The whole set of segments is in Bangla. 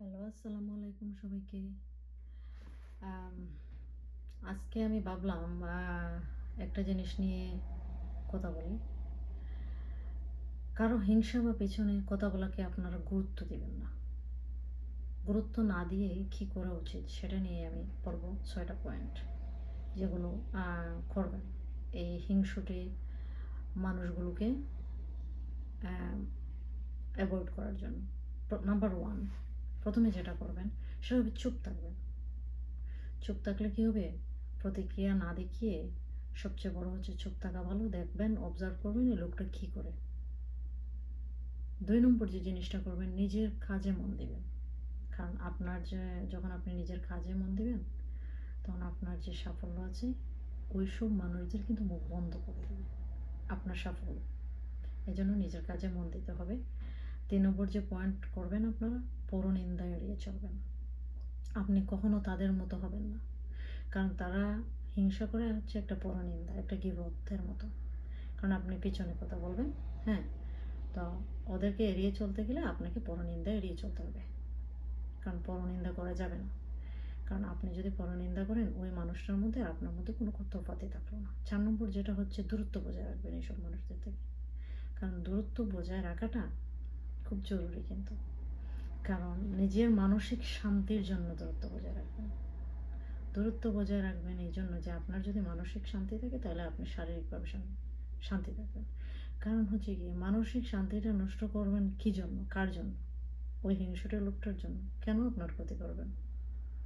হ্যালো আসসালামু আলাইকুম সবাইকে আজকে আমি ভাবলাম একটা জিনিস নিয়ে কথা বলি। কারও হিংসা বা পেছনে কথা বলাকে আপনারা গুরুত্ব দিবেন না। গুরুত্ব না দিয়ে কী করা উচিত সেটা নিয়ে আমি পড়ব ছয়টা পয়েন্ট যেগুলো করবেন। এই হিংসুটে মানুষগুলোকে অ্যাভয়েড করার জন্য। নাম্বার ওয়ান প্রথমে যেটা করবেন, সেটা হবে চুপ থাকবেন। চুপ থাকলে কী হবে? প্রতিক্রিয়া না দেখিয়ে সবচেয়ে বড় হচ্ছে চুপ থাকা ভালো। দেখবেন অবজার্ভ করবেন এই লোকটা কী করে। দুই নম্বর যে জিনিসটা করবেন, নিজের কাজে মন দিবেন। কারণ আপনার যে, যখন আপনি নিজের কাজে মন দিবেন, তখন আপনার যে সাফল্য আছে ওই সব মানুষদের কিন্তু মুখ বন্ধ করে দেবে। আপনার সাফল্য। এই জন্য নিজের কাজে মন দিতে হবে। তিন নম্বর যে পয়েন্ট করবেন আপনারা পরনিন্দা এড়িয়ে চলবেন। আপনি কখনো তাদের মতো হবেন না। কারণ তারা হিংসা করে হচ্ছে একটা পরনিন্দা একটা গিবতের মতো। কারণ আপনি পিছনে কথা বলবেন হ্যাঁ? তো ওদেরকে এড়িয়ে চলতে গেলে আপনাকে পরনিন্দা এড়িয়ে চলতে হবে। কারণ পরনিন্দা করা যাবে না। কারণ আপনি যদি পরনিন্দা করেন, ওই মানুষটার মধ্যে আপনার মধ্যে কোনো কর্তব্যপাতি থাকল না। চার নম্বর যেটা হচ্ছে দূরত্ব বজায় রাখবেন এইসব মানুষদের থেকে। কারণ দূরত্ব বজায় রাখাটা খুব জরুরি কিন্তু। কারণ নিজের মানসিক শান্তির জন্য দূরত্ব বজায় রাখবেন। দূরত্ব বজায় রাখবেন এই জন্য যে আপনার যদি মানসিক শান্তি থাকে, তাহলে আপনি শারীরিকভাবে শান- শান্তি থাকবেন। কারণ হচ্ছে কি, মানসিক শান্তিটা নষ্ট করবেন কি জন্য? কার জন্য? ওই হিংসুটের লোকটার জন্য। কেন আপনার ক্ষতি করবেন?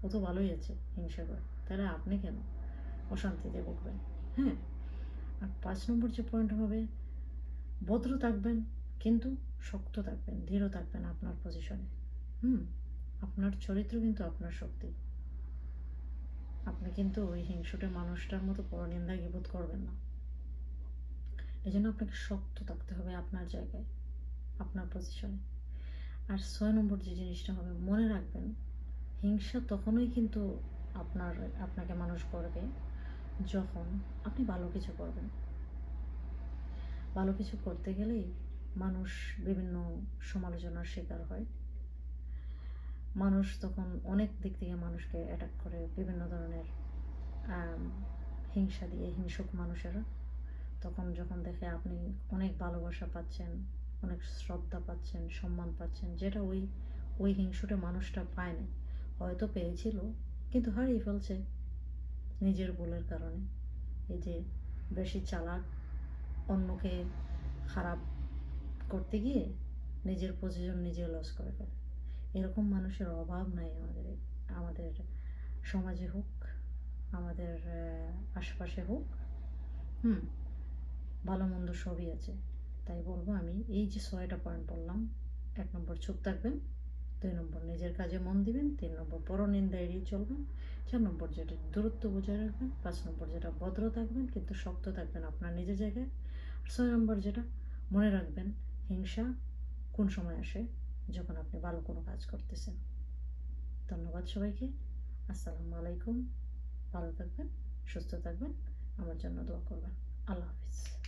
ও তো ভালোই আছে হিংসা করে। তাহলে আপনি কেন অশান্তিতে ভুগবেন? হ্যাঁ? আর পাঁচ নম্বর যে পয়েন্ট হবে, ভদ্র থাকবেন, কিন্তু শক্ত থাকবেন দৃঢ় থাকবেন আপনার পজিশনে হুম, আপনার চরিত্র কিন্তু আপনার শক্তি। আপনি কিন্তু ওই হিংসুটে মানুষটার মতো পরনিন্দা গিবোধ করবেন না। এই জন্য আপনাকে শক্ত থাকতে হবে আপনার জায়গায়, আপনার পজিশনে আর ছয় নম্বর যে জিনিসটা হবে, মনে রাখবেন, হিংসা তখনই কিন্তু আপনার, আপনাকে মানুষ করবে যখন আপনি ভালো কিছু করবেন। ভালো কিছু করতে গেলেই মানুষ বিভিন্ন সমালোচনার শিকার হয়। মানুষ তখন অনেক দিক থেকে মানুষকে অ্যাটাক করে বিভিন্ন ধরনের হিংসা দিয়ে, হিংসুক মানুষেরা। তখন যখন দেখে আপনি অনেক ভালোবাসা পাচ্ছেন, অনেক শ্রদ্ধা পাচ্ছেন, সম্মান পাচ্ছেন, যেটা ওই ওই হিংসুটে মানুষটা পায় না হয়তো পেয়েছিল, কিন্তু হারিয়ে ফেলছে নিজের ভুলের কারণে। এই যে বেশি চালাক, অন্যকে খারাপ করতে গিয়ে নিজের পজিশন নিজে লস করে ফেলে। এরকম মানুষের অভাব নাই আমাদের আমাদের সমাজে হোক, আমাদের আশপাশে হোক, হুম, ভালো মন্দ সবই আছে। তাই বলব আমি, এই যে ছয়টা পয়েন্ট বললাম, এক নম্বর চুপ থাকবেন, দুই নম্বর নিজের কাজে মন দিবেন, তিন নম্বর পরনিন্দা এড়িয়ে চলবেন, চার নম্বর যেটা দূরত্ব বজায় রাখবেন, পাঁচ নম্বর যেটা ভদ্র থাকবেন, কিন্তু শক্ত থাকবেন আপনার নিজের জায়গায় ছয় নম্বর যেটা মনে রাখবেন, হিংসা কোন সময় আসে? যখন আপনি ভালো কোনো কাজ করতেছেন। ধন্যবাদ সবাইকে। আসসালামু আলাইকুম। ভালো থাকবেন, সুস্থ থাকবেন। আমার জন্য দোয়া করবেন। আল্লাহ হাফিজ।